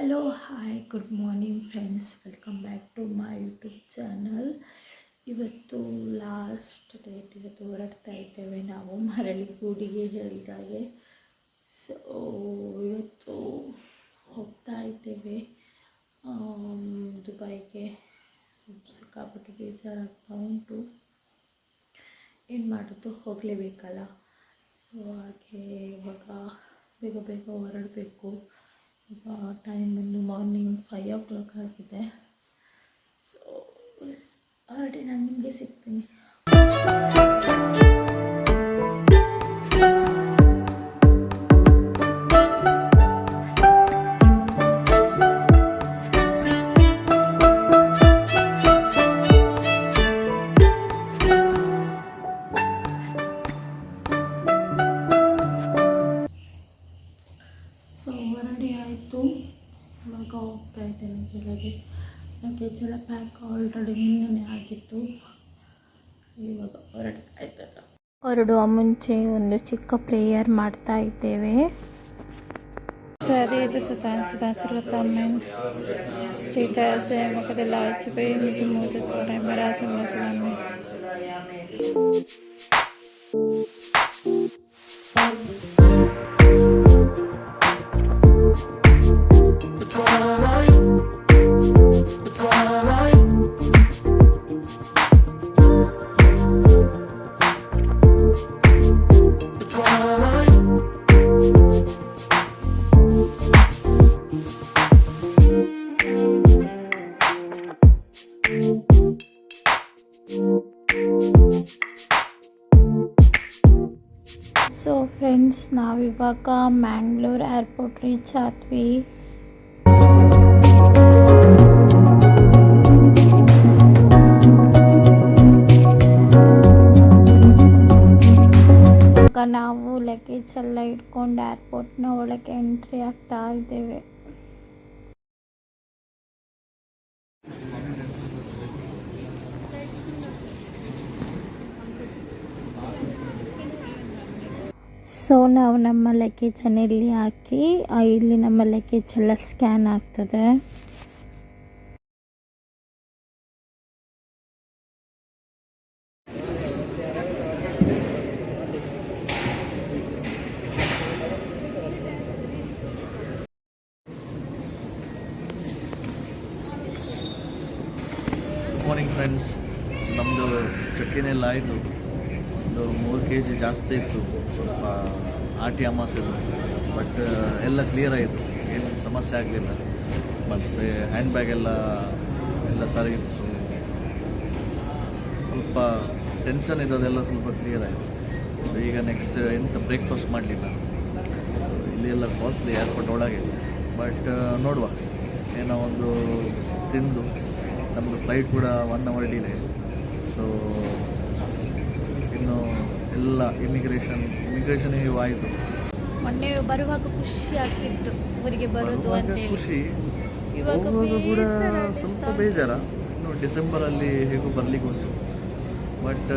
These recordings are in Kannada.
Hello hi good morning friends welcome back to my YouTube channel ಇವತ್ತು ಲಾಸ್ಟ್ ಡೇಟ್ ಇವತ್ತು ಹೊರಡ್ತಾ ಇದ್ದೇವೆ ನಾವು ಮರಳಿ ಗೂಡಿಗೆ ಹೇಳಿದಾಗೆ. ಸೊ ಇವತ್ತು ಹೋಗ್ತಾ ಇದ್ದೇವೆ. ಆಮ್, ದುಬೈಗೆ. ಸಿಕ್ಕಾಪಟ್ಟೆ ಬೇಜಾರಾಗ್ತಾ ಉಂಟು. ಏನು ಮಾಡೋದು? ಹೋಗಲೇಬೇಕಲ್ಲ. ಸೊ ಹಾಗೆ ಇವಾಗ ಬೇಗ ಬೇಗ ಹೊರಡಬೇಕು. ಈಗ ಟೈಮ್ ಒಂದು ಮಾರ್ನಿಂಗ್ ಫೈವ್ ಓ ಕ್ಲಾಕ್ ಆಗಿದೆ. ಸೊ ಆಲ್ರೆಡಿ ನಾನು ನಿಮಗೆ ಸಿಗ್ತೀನಿ. ನಿನ್ನೆ ಆಗಿತ್ತು. ಇವಾಗ ಹೊರಡ್ತಾ ಇದ್ದಾರೆ. ಹೊರಡುವ ಮುಂಚೆ ಒಂದು ಚಿಕ್ಕ ಪ್ರೇಯರ್ ಮಾಡ್ತಾ ಇದ್ದೇವೆ. ಸರಿ ಇದು ಸುತಾ ಸುತಾ ಸುರತಮ್ಮನ್ ಸ್ಥಿತ ಸೇವಕದೆಲ್ಲ ಆಚೆ ಬೈ ಮೂತ ಸೋರೆ ಬರಾಸ ಮಸಲಾಮೆ It's ಸೊ ಫ್ರೆಂಡ್ಸ್ ನಾವಿವಾಗ ಮ್ಯಾಂಗ್ಳೂರ್ ಏರ್ಪೋರ್ಟ್ ರೀಚ್ ಆದ್ವಿ ಇವಾಗ ನಾವು ಲಗೇಜ್ ಎಲ್ಲ ಇಟ್ಕೊಂಡು ಏರ್ಪೋರ್ಟ್ನ ಒಳಗೆ ಎಂಟ್ರಿ ಆಗ್ತಾ ಇದ್ದೇವೆ ಸೊ ನಾವು ನಮ್ಮ ಲಗೇಜನ್ನು ಇಲ್ಲಿ ಹಾಕಿ ಇಲ್ಲಿ ನಮ್ಮ ಲಗೇಜ್ ಎಲ್ಲ ಸ್ಕ್ಯಾನ್ ಆಗ್ತದೆ. ಮಾರ್ನಿಂಗ್ ಫ್ರೆಂಡ್ಸ್ ನಮ್ಮದು ಚಕ್ಕಿನೆಲ್ಲ ಆಯಿತು. ಒಂದು ಮೂರು ಕೆ ಜಿ ಜಾಸ್ತಿ ಇತ್ತು. ಸ್ವಲ್ಪ ಆಟಿ ಅಮಾಸೆದು. ಬಟ್ ಎಲ್ಲ ಕ್ಲಿಯರ್ ಆಯಿತು ಏನು ಸಮಸ್ಯೆ ಆಗಲಿಲ್ಲ. ಮತ್ತು ಹ್ಯಾಂಡ್ ಬ್ಯಾಗ್ ಎಲ್ಲ ಎಲ್ಲ ಸರಿಯಿತ್ತು ಸೊ ಸ್ವಲ್ಪ ಟೆನ್ಷನ್ ಇರೋದೆಲ್ಲ ಸ್ವಲ್ಪ ಕ್ಲಿಯರ್ ಆಯಿತು. ಈಗ ನೆಕ್ಸ್ಟ್ ಎಂತ ಬ್ರೇಕ್ಫಾಸ್ಟ್ ಮಾಡಲಿಲ್ಲ. ಇಲ್ಲಿ ಎಲ್ಲ ಕಾಸ್ಟ್ಲಿ ಏರ್ಪೋರ್ಟ್ ಒಳಗೆ. ಬಟ್ ನೋಡುವ. ಏನೋ ಒಂದು ತಿಂದು. ನಮ್ಮದು ಫ್ಲೈಟ್ ಕೂಡ ಒನ್ ಅವರ್ ಡಿಲೇ ಸೊ ಇನ್ನು ಎಲ್ಲ ಇಮಿಗ್ರೇಷನ್ ಇಮಿಗ್ರೇಷನ್ ಆಯಿತು ಮೊನ್ನೆ ಬರುವಾಗ ಖುಷಿ ಆಗ್ತಿತ್ತು. ಊರಿಗೆ ಬರೋದು ಅಂತೇಳಿ ಖುಷಿ. ಇವಾಗ ಕೂಡ ಬೇಜಾರ್ ಸ್ವಲ್ಪ ಬೇಜಾರ. ಇನ್ನು ಡಿಸೆಂಬರಲ್ಲಿ ಹೇಗೂ ಬರ್ಲಿಕ್ಕೆ ಉಂಟು. ಬಟ್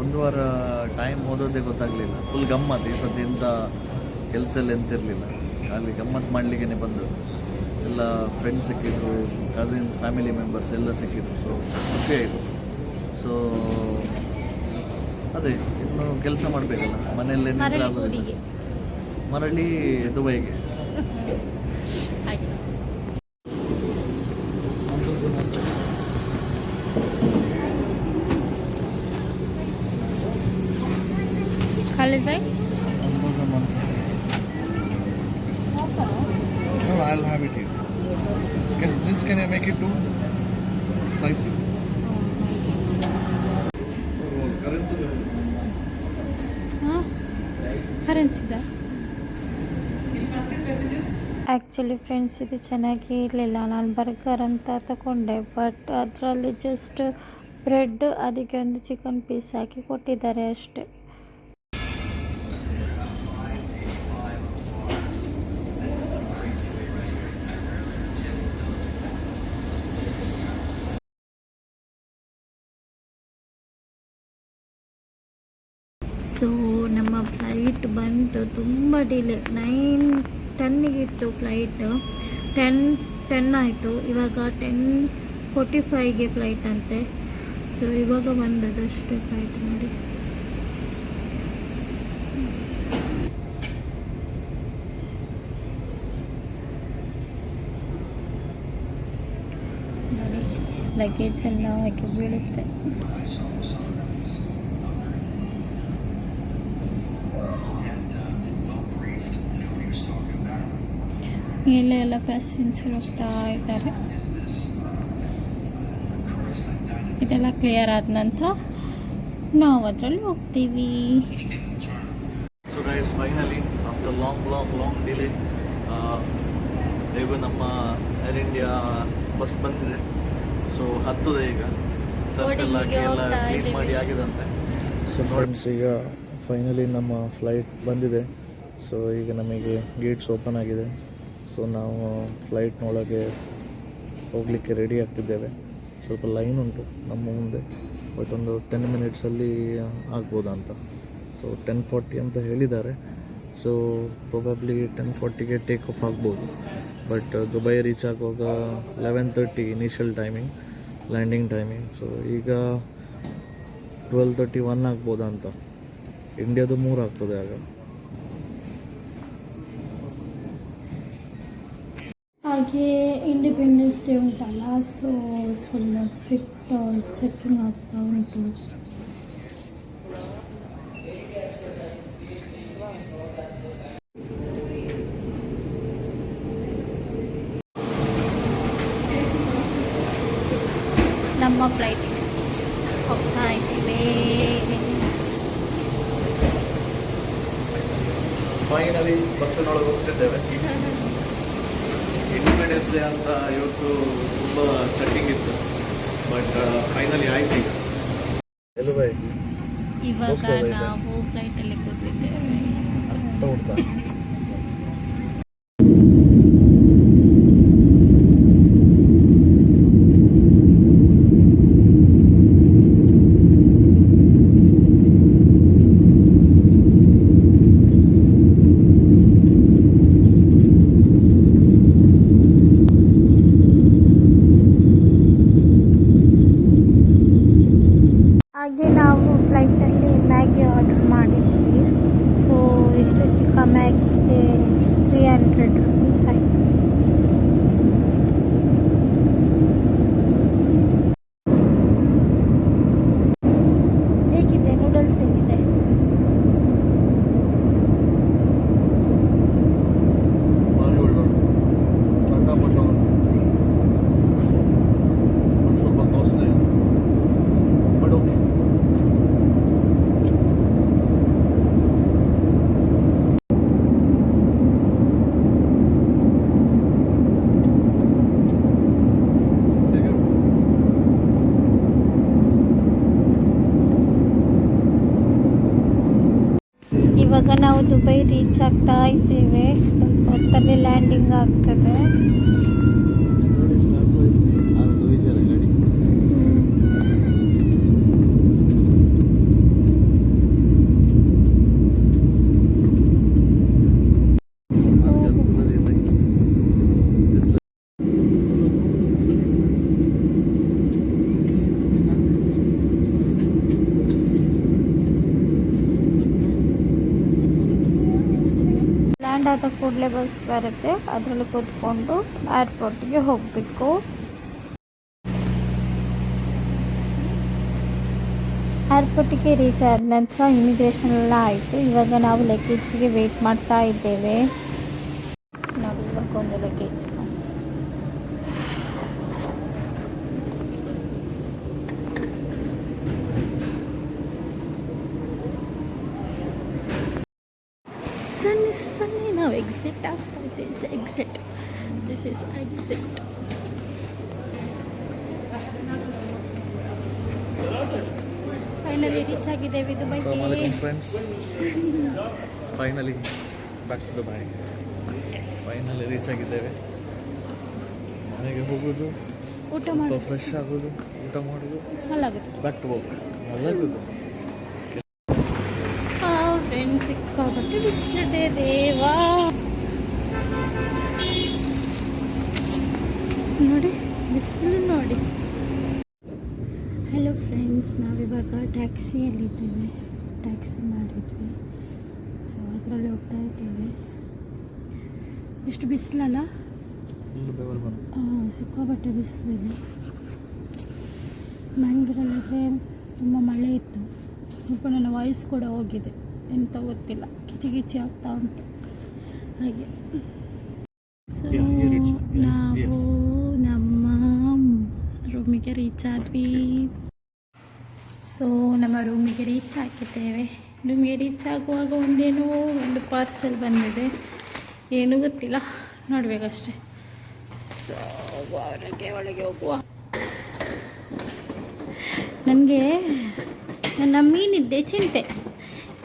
ಒಂದು ವಾರ ಟೈಮ್ ಓದೋದೇ ಗೊತ್ತಾಗಲಿಲ್ಲ. ಫುಲ್ ಗಮ್ಮತ್ ಈ ಸತಿ ಎಂಥ ಕೆಲಸ ಎಲ್ಲ ಎಂತಿರಲಿಲ್ಲ ಅಲ್ಲಿ ಗಮ್ಮತ್ತು ಮಾಡಲಿಕ್ಕೆ ಬಂದು. ಎಲ್ಲ ಫ್ರೆಂಡ್ಸ್ ಸಿಕ್ಕಿದ್ರು ಕಸಿನ್ಸ್ ಫ್ಯಾಮಿಲಿ ಮೆಂಬರ್ಸ್ ಎಲ್ಲ ಸಿಕ್ಕಿದ್ರು. ಸೊ ಖುಷಿ ಆಯಿತು. ಸೊ ಅದೇ ಇನ್ನು ಕೆಲಸ ಮಾಡಬೇಕಲ್ಲ ಮನೆಯಲ್ಲೇ ಮರಳಿ ದುಬೈಗೆ. ಹರಂಚಿದ ಆ್ಯಕ್ಚುಲಿ ಫ್ರೆಂಡ್ಸ್ ಇದು ಚೆನ್ನಾಗಿ ಇರಲಿಲ್ಲ. ನಾನು ಬರ್ಗರ್ ಅಂತ ತಗೊಂಡೆ ಬಟ್ ಅದರಲ್ಲಿ ಜಸ್ಟ್ ಬ್ರೆಡ್ ಅದಕ್ಕೆ ಒಂದು ಚಿಕನ್ ಪೀಸ್ ಹಾಕಿ ಕೊಟ್ಟಿದ್ದಾರೆ ಅಷ್ಟೆ. ಸೊ ನಮ್ಮ ಫ್ಲೈಟ್ ಬಂತು. ತುಂಬ ಡಿಲೇ ನೈನ್ ಟೆನ್ನಿಗಿತ್ತು ಫ್ಲೈಟ್ ಟೆನ್ ಟೆನ್ ಆಯಿತು. ಇವಾಗ ಟೆನ್ ಫೋರ್ಟಿ ಫೈವ್ಗೆ ಫ್ಲೈಟ್ ಅಂತೆ. ಸೊ ಇವಾಗ ಬಂದದಷ್ಟು ಫ್ಲೈಟ್ ನೋಡಿ. ಲಗೇಜ್ ಎಲ್ಲ ಹಾಕಿ ಬೀಳುತ್ತೆ. ಮೇಲೆ ಎಲ್ಲ ಪ್ಯಾಸೆಂಜರ್ ಹೋಗ್ತಾ ಇದ್ದಾರೆ. ಇದೆಲ್ಲ ಕ್ಲಿಯರ್ ಆದ ನಂತರ ನಾವು ಅದರಲ್ಲಿ ಹೋಗ್ತೀವಿ. So guys finally after long long long delay ಹೇಗೂ ನಮ್ಮ ಏರ್ ಇಂಡಿಯಾ ಬಸ್ ಬಂದಿದೆ. ಸೊ ಹತ್ತದೆ ಈಗ. ಸರ್ಫ್ ಎಲ್ಲ ಎಲ್ಲ ಕ್ಲೀನ್. ಮಾಡಿ ಆಗಿದಂತೆ. ಸೊ ಫ್ರೆಂಡ್ಸ್ ಈಗ ಫೈನಲಿ ನಮ್ಮ ಫ್ಲೈಟ್ ಬಂದಿದೆ. ಸೊ ಈಗ ನಮಗೆ ಗೇಟ್ಸ್ ಓಪನ್ ಆಗಿದೆ. ಸೊ ನಾವು ಫ್ಲೈಟ್ನೊಳಗೆ ಹೋಗಲಿಕ್ಕೆ ರೆಡಿ ಆಗ್ತಿದ್ದೇವೆ. ಸ್ವಲ್ಪ ಲೈನ್ ಉಂಟು ನಮ್ಮ ಮುಂದೆ ಬಟ್ ಒಂದು ಟೆನ್ ಮಿನಿಟ್ಸಲ್ಲಿ ಆಗ್ಬೋದಾ ಅಂತ. ಸೊ ಟೆನ್ ಫಾರ್ಟಿ ಅಂತ ಹೇಳಿದ್ದಾರೆ. ಸೊ ಪ್ರೊಬಬ್ಲಿ ಟೆನ್ ಫಾರ್ಟಿಗೆ ಟೇಕ್ ಆಫ್ ಆಗ್ಬೋದು. ಬಟ್ ದುಬೈ ರೀಚ್ ಆಗುವಾಗ eleven thirty initial timing landing timing so ಈಗ ಟ್ವೆಲ್ ತರ್ಟಿ ಒನ್ ಆಗ್ಬೋದಾ ಅಂತ. ಇಂಡಿಯಾದು ಮೂರು ಆಗ್ತದೆ ಆಗ. ಹಾಗೆ ಇಂಡಿಪೆಂಡೆನ್ಸ್ ಡೇ ಉಂಟಲ್ಲ ಸೊ ಫುಲ್ ಸ್ಟ್ರಿಕ್ಟ್ ಚೆಕಿಂಗ್ ಆಗ್ತಾ ಉಂಟು. ನಮ್ಮ ಫ್ಲೈಟ್ ಹೋಗ್ತಾ ಇದ್ದೀವಿ. ಫೈನಲಿ ಬಸ್ಸಿನೊಳಗೆ ಹೋಗ್ತಿದ್ದೇವೆ. ಇಂಡಿಪೆಂಡೆನ್ಸ್ ಡೇ ಅಂತ ಇವತ್ತು ತುಂಬ ಚೆಕಿಂಗ್ ಇತ್ತು. ಬಟ್ ಫೈನಲಿ ಆಯ್ತು ಈಗ. ಇವಾಗ ನಾವು ಫ್ಲೈಟಲ್ಲಿ ಕೂತಿದ್ದೇವೆ ಅರ್ಥ ಉಂಟಾ ಹಾಗೆ ನಾವು ಫ್ಲೈಟಲ್ಲಿ ಮ್ಯಾಗಿ ಆರ್ಡರ್ ಮಾಡಿದ್ವಿ ಸೊ ಇಷ್ಟು ಚಿಕ್ಕ ಮ್ಯಾಗಿಗೆ ತ್ರೀ ಹಂಡ್ರೆಡ್ ರುಪೀಸ್ ಆಯಿತು ಹೇಗಿದೆ ನೂಡಲ್ಸ್ ಹೇಗಿದೆ ಭಾರಿ ಒಳ್ಳೆ ಚಟಾಪಟ ಒಂದು ಸ್ವಲ್ಪ ಕಾಸ್ಟ್ಲಿ ಬಟ್ ಓಕೆ ಇವಾಗ ನಾವು ದುಬೈ ರೀಚ್ ಆಗ್ತಾ ಇದ್ದೇವೆ. ಸ್ವಲ್ಪ ಹೊತ್ತಲ್ಲಿ ಲ್ಯಾಂಡಿಂಗ್ ಆಗ್ತದೆ. ಬಸ್ ಬರುತ್ತೆ, ಅದರಲ್ಲಿ ಕೂತ್ಕೊಂಡು ಏರ್ಪೋರ್ಟ್ಗೆ ಹೋಗಬೇಕು. ಏರ್ಪೋರ್ಟಿಗೆ ರೀಚ್ ಆದ ನಂತರ ಇಮಿಗ್ರೇಷನ್ ಎಲ್ಲ ಆಯಿತು. ಇವಾಗ ನಾವು ಲಗೇಜ್ಗೆ ವೆಯ್ಟ್ ಮಾಡ್ತಾ ಇದ್ದೇವೆ ನಾವು ಇವಾಗ ಒಂದು ಲಗೇಜ್ ಸನ್ನಿ ಸನ್ನಿ ನಾವು ಎಕ್ಸಿಟ್ ಆಗ್ತಾ ಇದ್ದೇವೆ exit this is exit finally reach ಆಗಿದ್ದೇವೆ ದುಬೈಗೆ Assalamualaikum friends. Finally back to Dubai finally reach ಆಗಿದ್ದೇವೆ ಮನೆಗೆ ಹೋಗೋದು ಊಟ ಸ್ವಲ್ಪ ಮಾಡೋದು ಫ್ರೆಶ್ ಆಗೋದು ಊಟ ಮಾಡೋದು ಮಲ್ಲಾಗುತ್ತೆ ಬ್ಯಾಕ್ ಟು ವರ್ಕ್ ಮಲಗೋದು ಹಾಂ ಫ್ರೆಂಡ್ಸ್ ಸಿಕ್ಕಾಪಟ್ಟೆ ಬಿಸಿಲಿದೆ ದೇವಾ. ನೋಡಿ ಬಿಸಿಲು ನೋಡಿ. ಹಲೋ ಫ್ರೆಂಡ್ಸ್ ನಾವಿವಾಗ ಟ್ಯಾಕ್ಸಿಯಲ್ಲಿದ್ದೇವೆ ಟ್ಯಾಕ್ಸಿ ಮಾಡಿದ್ವಿ. ಸೊ ಅದರಲ್ಲಿ ಹೋಗ್ತಾ ಇದ್ದೇವೆ. ಎಷ್ಟು ಬಿಸಿಲಲ್ಲ? ಸಿಕ್ಕಾಪಟ್ಟೆ ಬಿಸಿಲಿದೆ. ಬ್ಯಾಂಗ್ಳೂರಲ್ಲಾದರೆ ತುಂಬ ಮಳೆ ಇತ್ತು. ಸ್ವಲ್ಪ ನನ್ನ ವಾಯ್ಸ್ ಕೂಡ ಹೋಗಿದೆ. ಎಂತ ಗೊತ್ತಿಲ್ಲ. ಕಿಚಿ ಕಿಚಿ ಆಗ್ತಾ ಉಂಟು. ಹಾಗೆ. ನಾವು ನಮ್ಮ ರೂಮಿಗೆ ರೀಚ್ ಆದ್ವಿ. ಸೊ ನಮ್ಮ ರೂಮಿಗೆ ರೀಚ್ ಹಾಕಿದ್ದೇವೆ ರೂಮಿಗೆ ರೀಚ್ ಆಗುವಾಗ ಒಂದೇನೋ ಒಂದು ಪಾರ್ಸೆಲ್ ಬಂದಿದೆ. ಏನೂ ಗೊತ್ತಿಲ್ಲ. ನೋಡಬೇಕಷ್ಟೆ. ಸೊ ಹೊರಗೆ ಒಳಗೆ ಹೋಗುವ. ನನಗೆ ನನ್ನ ಮೀನಿದ್ದೆ ಚಿಂತೆ.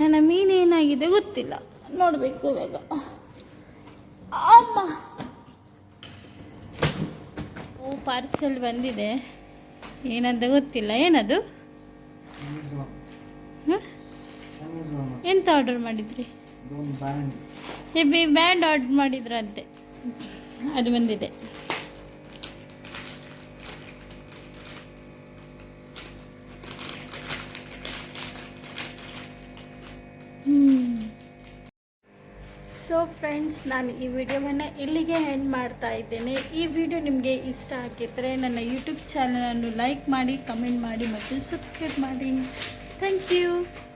ನನ್ನ ಮೀನು ಏನಾಗಿದೆ ಗೊತ್ತಿಲ್ಲ. ನೋಡಬೇಕು ಇವಾಗ. ಅಮ್ಮ. ಓ ಪಾರ್ಸೆಲ್ ಬಂದಿದೆ. ಏನಂತ ಗೊತ್ತಿಲ್ಲ. ಏನದು? ಹ? ಎಂತ ಆರ್ಡರ್ ಮಾಡಿದ್ರಿ? ಹೆಬಿ ಬ್ಯಾಂಡ್ ಆರ್ಡರ್ ಮಾಡಿದ್ರಂತೆ. ಅದು ಬಂದಿದೆ. ಸೊ ಫ್ರೆಂಡ್ಸ್ ನಾನು ಈ ವಿಡಿಯೋವನ್ನು ಇಲ್ಲಿಗೆ ಎಂಡ್ ಮಾಡ್ತಾ ಇದ್ದೇನೆ. ಈ ವಿಡಿಯೋ ನಿಮಗೆ ಇಷ್ಟ ಆಗಿದ್ದರೆ ನನ್ನ ಯೂಟ್ಯೂಬ್ ಚಾನಲನ್ನು ಲೈಕ್ ಮಾಡಿ ಕಮೆಂಟ್ ಮಾಡಿ ಮತ್ತು ಸಬ್ಸ್ಕ್ರೈಬ್ ಮಾಡಿ. Thank you